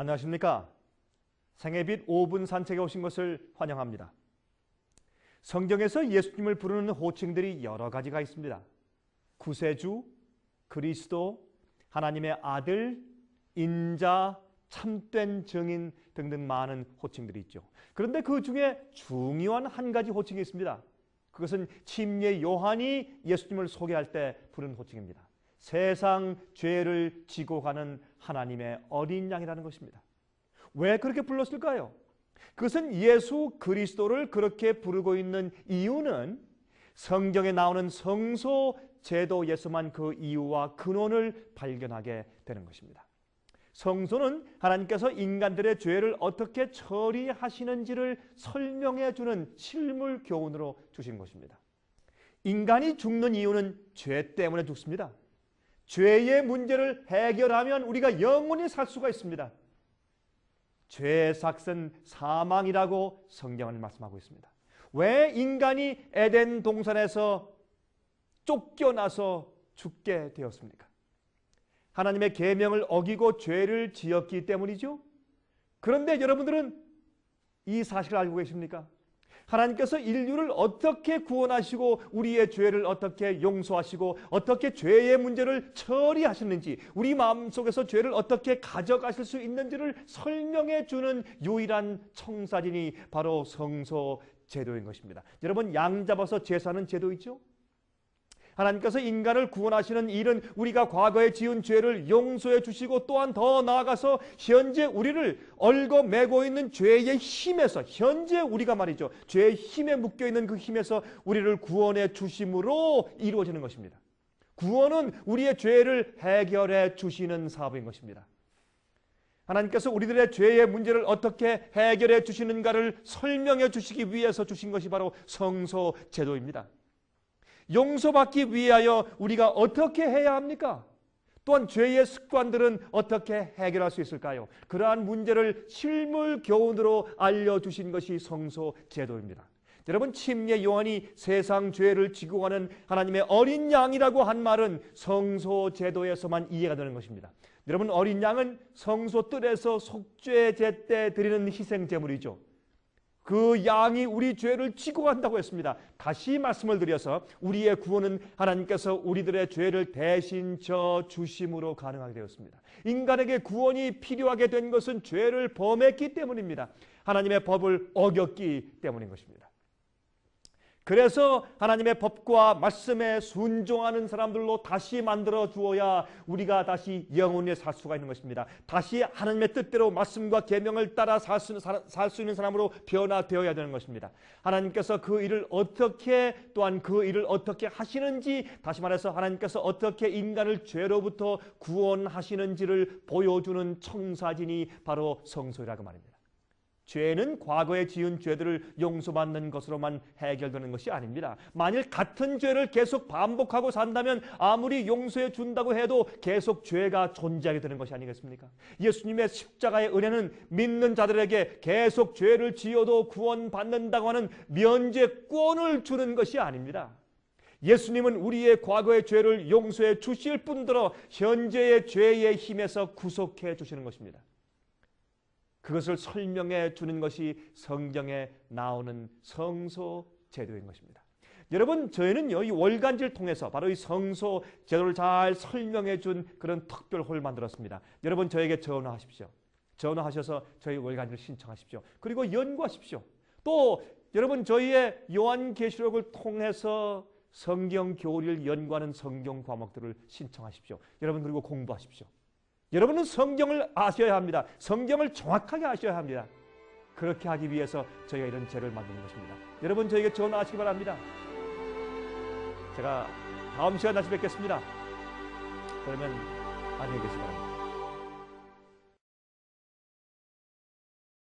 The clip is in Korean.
안녕하십니까? 생애빛 5분 산책에 오신 것을 환영합니다. 성경에서 예수님을 부르는 호칭들이 여러 가지가 있습니다. 구세주, 그리스도, 하나님의 아들, 인자, 참된 증인 등등 많은 호칭들이 있죠. 그런데 그 중에 중요한 한 가지 호칭이 있습니다. 그것은 침례 요한이 예수님을 소개할 때 부른 호칭입니다. 세상 죄를 지고 가는 하나님의 어린 양이라는 것입니다. 왜 그렇게 불렀을까요? 그것은 예수 그리스도를 그렇게 부르고 있는 이유는 성경에 나오는 성소 제도에서만 그 이유와 근원을 발견하게 되는 것입니다. 성소는 하나님께서 인간들의 죄를 어떻게 처리하시는지를 설명해 주는 실물 교훈으로 주신 것입니다. 인간이 죽는 이유는 죄 때문에 죽습니다. 죄의 문제를 해결하면 우리가 영원히 살 수가 있습니다. 죄의 삭은 사망이라고 성경은 말씀하고 있습니다. 왜 인간이 에덴 동산에서 쫓겨나서 죽게 되었습니까? 하나님의 계명을 어기고 죄를 지었기 때문이죠. 그런데 여러분들은 이 사실을 알고 계십니까? 하나님께서 인류를 어떻게 구원하시고 우리의 죄를 어떻게 용서하시고 어떻게 죄의 문제를 처리하셨는지 우리 마음속에서 죄를 어떻게 가져가실 수 있는지를 설명해 주는 유일한 청사진이 바로 성소 제도인 것입니다. 여러분 양 잡아서 제사는 제도 있죠? 하나님께서 인간을 구원하시는 일은 우리가 과거에 지은 죄를 용서해 주시고 또한 더 나아가서 현재 우리를 얽어 매고 있는 죄의 힘에서 현재 우리가 말이죠. 죄의 힘에 묶여 있는 그 힘에서 우리를 구원해 주심으로 이루어지는 것입니다. 구원은 우리의 죄를 해결해 주시는 사업인 것입니다. 하나님께서 우리들의 죄의 문제를 어떻게 해결해 주시는가를 설명해 주시기 위해서 주신 것이 바로 성소 제도입니다. 용서받기 위하여 우리가 어떻게 해야 합니까? 또한 죄의 습관들은 어떻게 해결할 수 있을까요? 그러한 문제를 실물 교훈으로 알려주신 것이 성소 제도입니다. 여러분 침례 요한이 세상 죄를 지고 가는 하나님의 어린 양이라고 한 말은 성소 제도에서만 이해가 되는 것입니다. 여러분 어린 양은 성소 뜰에서 속죄 제 때 드리는 희생 제물이죠. 그 양이 우리 죄를 지고 간다고 했습니다. 다시 말씀을 드려서 우리의 구원은 하나님께서 우리들의 죄를 대신 져 주심으로 가능하게 되었습니다. 인간에게 구원이 필요하게 된 것은 죄를 범했기 때문입니다. 하나님의 법을 어겼기 때문인 것입니다. 그래서 하나님의 법과 말씀에 순종하는 사람들로 다시 만들어 주어야 우리가 다시 영원히 살 수가 있는 것입니다. 다시 하나님의 뜻대로 말씀과 계명을 따라 살 수, 살수 있는 사람으로 변화되어야 되는 것입니다. 하나님께서 그 일을 어떻게 또한 그 일을 어떻게 하시는지 다시 말해서 하나님께서 어떻게 인간을 죄로부터 구원하시는지를 보여주는 청사진이 바로 성소라고 말입니다. 죄는 과거에 지은 죄들을 용서받는 것으로만 해결되는 것이 아닙니다. 만일 같은 죄를 계속 반복하고 산다면 아무리 용서해 준다고 해도 계속 죄가 존재하게 되는 것이 아니겠습니까? 예수님의 십자가의 은혜는 믿는 자들에게 계속 죄를 지어도 구원받는다고 하는 면제권을 주는 것이 아닙니다. 예수님은 우리의 과거의 죄를 용서해 주실 뿐더러 현재의 죄의 힘에서 구속해 주시는 것입니다. 그것을 설명해 주는 것이 성경에 나오는 성소 제도인 것입니다. 여러분 저희는요 이 월간지를 통해서 바로 이 성소 제도를 잘 설명해 준 그런 특별홀을 만들었습니다. 여러분 저에게 전화하십시오. 전화하셔서 저희 월간지를 신청하십시오. 그리고 연구하십시오. 또 여러분 저희의 요한계시록을 통해서 성경 교리를 연구하는 성경 과목들을 신청하십시오. 여러분 그리고 공부하십시오. 여러분은 성경을 아셔야 합니다. 성경을 정확하게 아셔야 합니다. 그렇게 하기 위해서 저희가 이런 죄를 만드는 것입니다. 여러분 저에게 전화하시기 바랍니다. 제가 다음 시간 다시 뵙겠습니다. 그러면 안녕히 계시기 바랍니다.